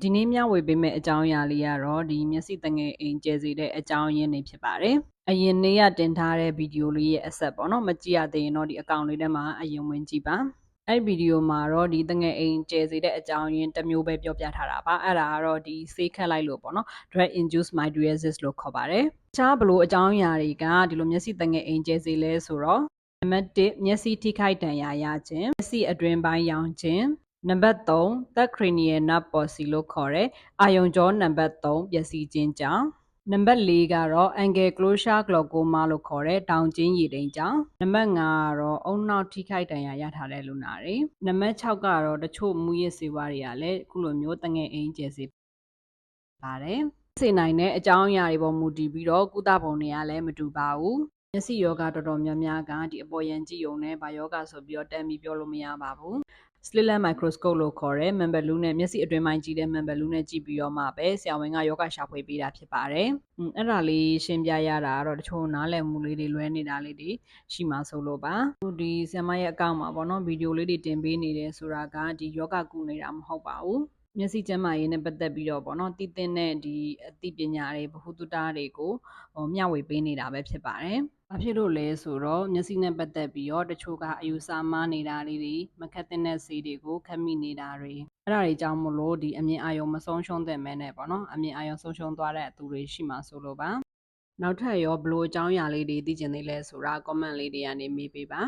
ဒီနေ့မျှဝေပေးမယ့်အကြောင်းအရာလေးကတော့ဒီမျက်စိတငယ်အိမ်ကျဲစေတဲ့အကြောင်းရင်းတွေဖြစ်ပါတယ်။အရင်နေ့ကတင်ထားတဲ့ဗီဒီယိုလေးရဲ့အဆက်ပေါ့နော်မကြည့်ရသေးရင်တော့ဒီအကောင့်လေးထဲမှာအရင်ဝင်ကြည့်ပါ။အဲ့ဒီဗီဒီယိုမှာတော့ဒီတငယ်အိမ်ကျဲစေတဲ့အကြောင်းရင်းတစ်မျိုးပဲပြောပြထားတာပါ။အဲ့ဒါကတော့ဒီဆေးခတ်လိုက်လို့ပေါ့နော် drug induced mydriasis လို့ခေါ်ပါတယ်။တခြားဘလို့အကြောင်းအရာတွေကဒီလိုမျက်စိတငယ်အိမ်ကျဲစေလဲဆိုတော့နံပါတ်1မျက်စိထိခိုက်ဒဏ်ရာရခြင်းမျက်စိအတွင်းပိုင်းရောင်ခြင်း နံပါတ်3 third cranial nerve palsy လို့ခေါ်တဲ့အာယုံကြောနံပါတ်3ပျက်စီးခြင်းကြောင့်နံပါတ်4ကတော့ angle closure glaucoma လို့ခေါ်တဲ့တောင်ကျင်းရည်တိမ်ကြောင့်နံပါတ်5ကတော့အုံနောက်ထိခိုက်ဒဏ်ရာရထားတဲ့လူနာတွေနံပါတ်6ကတော့တချို့မူရစ်စေဝါတွေကလည်းအခုလိုမျိုးတငယ်အိမ်ကျယ်စေပါတယ်စေနိုင်တဲ့အကြောင်းအရာတွေပေါ်မူတည်ပြီးတော့ကုသပုံတွေကလည်းမတူပါဘူးမျက်စိယောဂတော်တော်များများကဒီအပေါ်ယံကြည့်ုံနဲ့ဘာယောဂဆိုပြီးတော့တမ်းပြီးပြောလို့မရပါဘူး slit lamp microscope လို့ခေါ်တဲ့ member လူးနဲ့မျက်စိအတွင်းပိုင်းကြည့်တဲ့ member လူးနဲ့ကြည့်ပြီးတော့မှပဲဆရာဝန်ကယောဂရှာဖွေပေးတာဖြစ်ပါတယ်။อืมအဲ့ဒါလေးရှင်းပြရတာကတော့တချို့နားလည်မှုလေးတွေလွဲနေတာလေးတွေရှိမှဆိုလို့ပါ။ဟိုဒီဆရာမရဲ့အကောင့်မှာပေါ့နော်ဗီဒီယိုလေးတွေတင်ပေးနေတယ်ဆိုတာကဒီယောဂကုနေတာမဟုတ်ပါဘူး။မျက်စိကျန်းမာရေးနဲ့ပတ်သက်ပြီးတော့ပေါ့နော်တည်တဲ့တဲ့ဒီအသိပညာတွေဗဟုသုတတွေကိုဟိုမျှဝေပေးနေတာပဲဖြစ်ပါတယ်။ ဘာဖြစ်လို့လဲဆိုတော့မျက်စိနဲ့ပတ်သက်ပြီးတော့တချို့ကအယူဆမှားနေတာလေးတွေမခက်တဲ့ဆေးတွေကိုခက်မိနေတာတွေအဲ့ဒါတွေကြောင့်မလို့ဒီအမြင်အာရုံမဆုံးရှုံးတဲ့မဲနဲ့ပေါ့နော်အမြင်အာရုံဆုံးရှုံးသွားတဲ့သူတွေရှိမှဆိုလို့ပါနောက်ထပ်ရောဘလို့အကြောင်းအရာလေးတွေသိချင်သေးလဲဆိုတာ comment လေးတွေကနေမေးပေးပါ